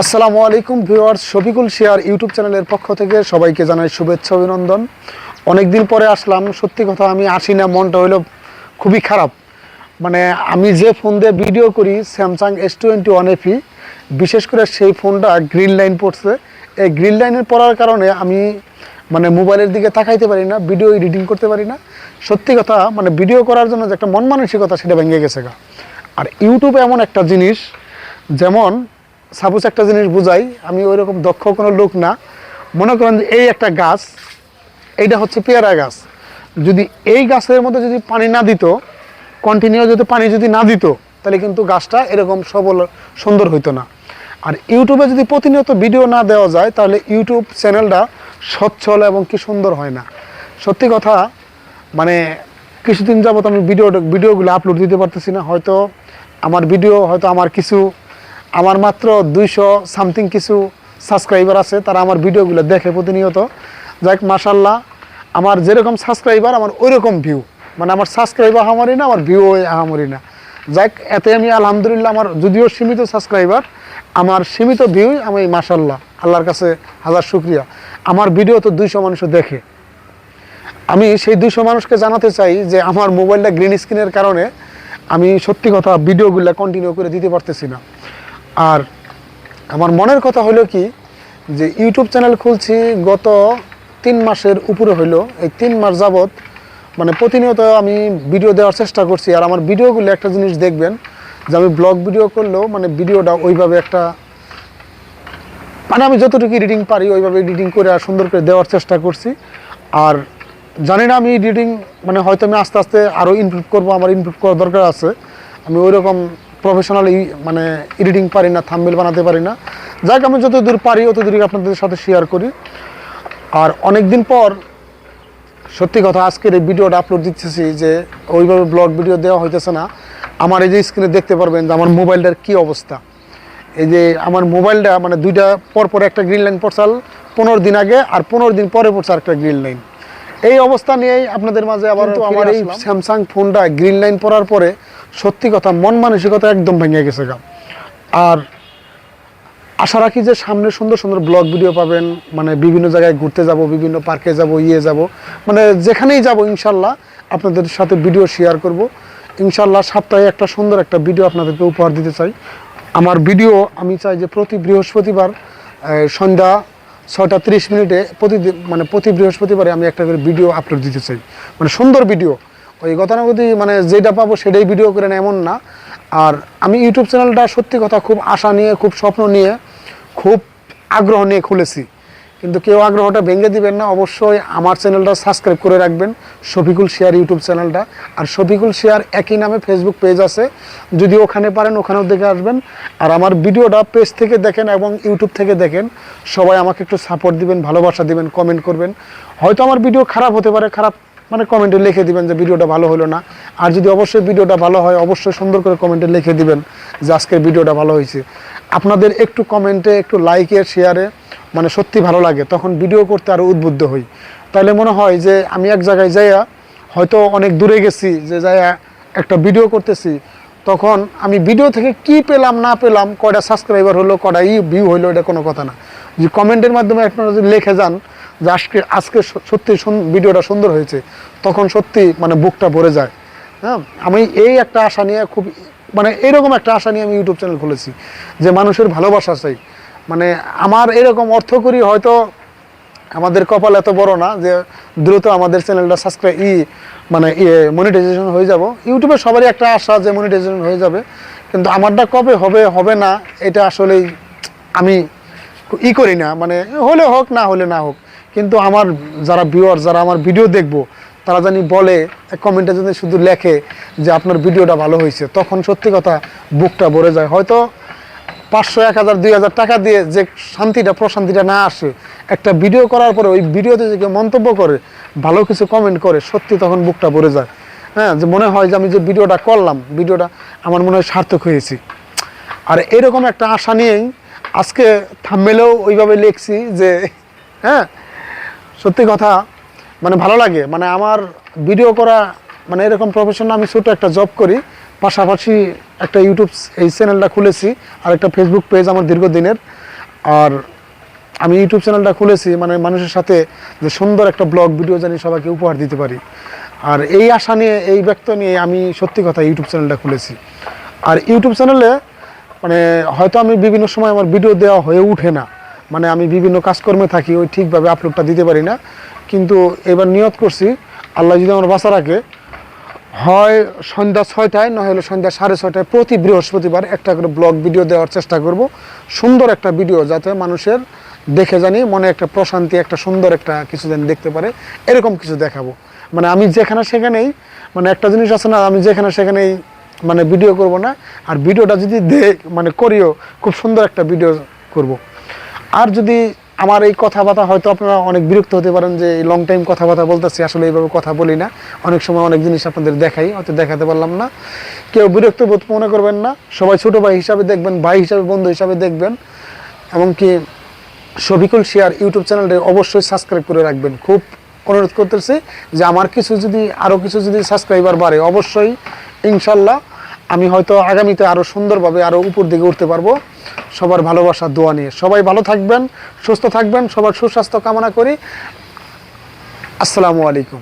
আসসালামু আলাইকুম viewers, Shafiqul share YouTube চ্যানেলের পক্ষ থেকে সবাইকে জানাই শুভেচ্ছা, অভিনন্দন। অনেকদিন পরে আসলাম, সত্যি কথা আমি আসি না, মনটা হইল খুবই খারাপ। মানে আমি যে ফোন দিয়ে ভিডিও করি Samsung S twenty one FE বিশেষ করে সেই ফোনটা গ্রিন লাইন পড়ছে। এই গ্রিন লাইনের পড়ার কারণে আমি মানে মোবাইলের দিকে তাকাইতে পারি না, ভিডিও এডিটিং করতে পারি না। সত্যি কথা মানে ভিডিও করার জন্য যে একটা মন মানসিকতা সেটা ভেঙে গেছে গা। আর ইউটিউবে এমন একটা জিনিস, যেমন সাপোজ একটা জিনিস বুঝাই, আমি ওই রকম দক্ষ কোনো লোক না। মনে করেন যে এই একটা গাছ, এইটা হচ্ছে পেয়ারা গাছ। যদি এই গাছের মধ্যে যদি পানি না দিত কন্টিনিউ যদি পানি যদি না দিত, তাহলে কিন্তু গাছটা এরকম সবল, সুন্দর হইতো না। আর ইউটিউবে যদি প্রতিনিয়ত ভিডিও না দেওয়া যায়, তাহলে ইউটিউব চ্যানেলটা সচ্ছল এবং কি সুন্দর হয় না। সত্যি কথা মানে কিছুদিন যাবত আমি ভিডিও, ভিডিওগুলো আপলোড দিতে পারতেছি না। হয়তো আমার ভিডিও, হয়তো আমার কিছু আমার মাত্র দুইশো সামথিং কিছু সাবস্ক্রাইবার আছে, তারা আমার ভিডিওগুলো দেখে প্রতিনিয়ত। যাক মাসাল্লাহ আমার যেরকম সাবস্ক্রাইবার, আমার ওই রকম ভিউ মানে আমার সাবস্ক্রাইবার আমারই না, আমার ভিউ আমারই না। যাক, এতে আমি আলহামদুলিল্লাহ আমার যদিও সীমিত সাবস্ক্রাইবার, আমার সীমিত ভিউ আমি মাসাল্লাহ আল্লাহর কাছে হাজার শুক্রিয়া। আমার ভিডিও তো দুইশো মানুষও দেখে। আমি সেই দুইশো মানুষকে জানাতে চাই যে, আমার মোবাইলটা গ্রিন স্ক্রিনের কারণে আমি সত্যি কথা ভিডিওগুলো কন্টিনিউ করে দিতে পারতেছি না। আর আমার মনের কথা হলো কি যে ইউটিউব চ্যানেল খুলছি গত তিন মাসের উপরে হইল এই তিন মাস যাবৎ মানে প্রতিনিয়ত আমি ভিডিও দেওয়ার চেষ্টা করছি। আর আমার ভিডিওগুলো একটা জিনিস দেখবেন যে আমি ব্লগ ভিডিও করলেও মানে ভিডিওটা ওইভাবে একটা মানে আমি যতটুকু এডিটিং পারি ওইভাবে এডিটিং করে আর সুন্দর করে দেওয়ার চেষ্টা করছি। আর জানি না আমি এডিটিং মানে হয়তো আমি আস্তে আস্তে আরও ইমপ্রুভ করব, আমার ইমপ্রুভ করার দরকার আছে। আমি ওই রকম প্রফেশনাল মানে এডিটিং পারি না থাম্বেল বানাতে পারি না। যাক আমি যত দূর পারি অত দূর আপনাদের সাথে শেয়ার করি। আর অনেক দিন পর সত্যি কথা আজকের এই ভিডিওটা আপলোড দিতেছি যে ওইভাবে ব্লগ ভিডিও দেওয়া হইতেছে না। আমার এই যে স্ক্রিনে দেখতে পারবেন যে আমার মোবাইলটার কি অবস্থা। এই যে আমার মোবাইলটা মানে দুইটা পর পর একটা গ্রিন লাইন পড়ছাল পনেরো দিন আগে আর পনেরো দিন পরে পড়ছে একটা গ্রিন লাইন এই অবস্থা নিয়েই আপনাদের মাঝে আবার তো আমার এই স্যামসাং ফোনটা গ্রিন লাইন পড়ার পরে সত্যি কথা, মন মানসিকতা একদম ভেঙে গেছে গা। আর আশা রাখি যে সামনে সুন্দর সুন্দর ব্লগ ভিডিও পাবেন মানে বিভিন্ন জায়গায় ঘুরতে যাব, বিভিন্ন পার্কে যাব ইয়ে যাব মানে যেখানেই যাব ইনশাল্লাহ আপনাদের সাথে ভিডিও শেয়ার করব। ইনশাল্লাহ সপ্তাহে একটা সুন্দর একটা ভিডিও আপনাদেরকে উপহার দিতে চাই। আমার ভিডিও আমি চাই যে প্রতি বৃহস্পতিবার সন্ধ্যা ছটা তিরিশ মিনিটে প্রতিদিন মানে প্রতি বৃহস্পতিবারে আমি একটা করে ভিডিও আপলোড দিতে চাই। মানে সুন্দর ভিডিও। ওই গতানুগতি মানে যেটা পাবো সেটাই ভিডিও করে এমন না। আর আমি ইউটিউব চ্যানেলটা সত্যি কথা খুব আশা নিয়ে, খুব স্বপ্ন নিয়ে, খুব আগ্রহ নিয়ে খুলেছি। কিন্তু কেউ আগ্রহটা ভেঙে দিবেন না, অবশ্যই আমার চ্যানেলটা সাবস্ক্রাইব করে রাখবেন, শফিকুল শেয়ার ইউটিউব চ্যানেলটা আর শফিকুল শেয়ার একই নামে ফেসবুক পেজ আছে, যদি ওখানে পারেন, ওখানেও দেখে আসবেন। আর আমার ভিডিওটা পেজ থেকে দেখেন এবং ইউটিউব থেকে দেখেন, সবাই আমাকে একটু সাপোর্ট দিবেন, ভালোবাসা দিবেন কমেন্ট করবেন। হয়তো আমার ভিডিও খারাপ হতে পারে, খারাপ মানে কমেন্টে লিখে দিবেন যে ভিডিওটা ভালো হলো না। আর যদি অবশ্যই ভিডিওটা ভালো হয়, অবশ্যই সুন্দর করে কমেন্টে লিখে দিবেন যে আজকের ভিডিওটা ভালো হয়েছে। আপনাদের একটু কমেন্টে, একটু লাইকে শেয়ারে মানে সত্যি ভালো লাগে, তখন ভিডিও করতে আরও উদ্বুদ্ধ হই। তাহলে মনে হয় যে আমি এক জায়গায় যাইয়া হয়তো অনেক দূরে গেছি, যে যাইয়া একটা ভিডিও করতেছি, তখন আমি ভিডিও থেকে কি পেলাম, না পেলাম, কয়টা সাবস্ক্রাইবার হলো, কয়টা ই ভিউ হলো এটা কোনো কথা না। যে কমেন্টের মাধ্যমে আপনারা যদি লিখে যান যে আজকে আজকে সত্যি ভিডিওটা সুন্দর হয়েছে, তখন সত্যি মানে বুকটা ভরে যায়। হ্যাঁ আমি এই একটা আশা নিয়ে খুব মানে এরকম একটা আশা নিয়ে আমি ইউটিউব চ্যানেল খুলেছি, যে মানুষের ভালোবাসা চাই। মানে আমার এরকম অর্থ করি হয়তো আমাদের কপাল এত বড় না, যে দ্রুত আমাদের চ্যানেলটা সাবস্ক্রাইব ই মানে ইয়ে মনিটাইজেশন হয়ে যাব। ইউটিউবে সবারই একটা আশা যে মনিটাইজেশন হয়ে যাবে, কিন্তু আমারটা কবে হবে হবে না, এটা আসলেই আমি ই করি না। মানে হলে হোক, না হলে না হোক কিন্তু আমার যারা ভিউয়ার যারা আমার ভিডিও দেখব, তারা জানি বলে কমেন্টে যদি শুধু লেখে যে আপনার ভিডিওটা ভালো হয়েছে। তখন সত্যি কথা বুকটা ভরে যায়। হয়তো পাঁচশো, এক হাজার, দুই হাজার টাকা দিয়ে যে শান্তিটা, প্রশান্তিটা না আসে, একটা ভিডিও করার পরে ওই ভিডিওতে যে কেউ মন্তব্য করে, ভালো কিছু কমেন্ট করে, সত্যি তখন বুকটা ভরে যায়। হ্যাঁ যে মনে হয় যে আমি যে ভিডিওটা করলাম ভিডিওটা আমার মনে হয় সার্থক হয়েছি। আর এরকম একটা আশা নিয়েই আজকে থামমেলেও ওইভাবে লিখছি যে হ্যাঁ সত্যি কথা মানে ভালো লাগে। মানে আমার ভিডিও করা মানে এরকম প্রফেশনাল আমি ছোটো একটা জব করি, পাশাপাশি একটা ইউটিউব এই চ্যানেলটা খুলেছি, আর একটা ফেসবুক পেজ আমার দীর্ঘদিনের। আর আমি ইউটিউব চ্যানেলটা খুলেছি মানে মানুষের সাথে যে সুন্দর একটা ব্লগ ভিডিও জানি সবাইকে উপহার দিতে পারি। আর এই আশা নিয়ে, এই ব্যক্ত নিয়ে আমি সত্যি কথা ইউটিউব চ্যানেলটা খুলেছি। আর ইউটিউব চ্যানেলে মানে হয়তো আমি বিভিন্ন সময় আমার ভিডিও দেওয়া হয়ে ওঠে না। মানে আমি বিভিন্ন কাজকর্মে থাকি, ওই ঠিকভাবে আপলোডটা দিতে পারি না। কিন্তু এবার নিয়ত করছি, আল্লাহ যদি আমার বাঁচা রাখে, হয় সন্ধ্যা ছয়টায়, না হলে সন্ধ্যা সাড়ে ছয়টায় প্রতি বৃহস্পতিবার একটা করে ব্লগ ভিডিও দেওয়ার চেষ্টা করব। সুন্দর একটা ভিডিও যাতে মানুষের দেখে জানি, মনে একটা প্রশান্তি, একটা সুন্দর একটা কিছু যেন দেখতে পারে, এরকম কিছু দেখাবো। মানে আমি যেখানে সেখানেই মানে একটা জিনিস আছে না, আমি যেখানে সেখানেই মানে ভিডিও করব না। আর ভিডিওটা যদি দেখ মানে করিও, খুব সুন্দর একটা ভিডিও করব। আর যদি আমার এই কথাবার্তা হয়তো আপনারা অনেক বিরক্ত হতে পারেন যে লং টাইম কথাবার্তা বলতেছি, আসলে এইভাবে কথা বলি না। অনেক সময় অনেক জিনিস আপনাদের দেখাই, হয়তো দেখাতে পারলাম না। কেউ বিরক্ত বোধ মনে করবেন না। সবাই ছোট ভাই হিসাবে দেখবেন, ভাই হিসাবে, বন্ধু হিসাবে দেখবেন। এমনকি শফিকুল শেয়ার ইউটিউব চ্যানেলটা অবশ্যই সাবস্ক্রাইব করে রাখবেন। খুব অনুরোধ করতেছি যে আমার কিছু যদি আরও কিছু যদি সাবস্ক্রাইবার বাড়ে, অবশ্যই, ইনশাল্লাহ, আমি হয়তো আগামীতে আরও সুন্দরভাবে আরও উপর দিকে উঠতে পারব। সবার ভালোবাসা, দোয়া নিয়ে। সবাই ভালো থাকবেন, সুস্থ থাকবেন, সবার সুস্বাস্থ্য কামনা করি। আসসালামু আলাইকুম।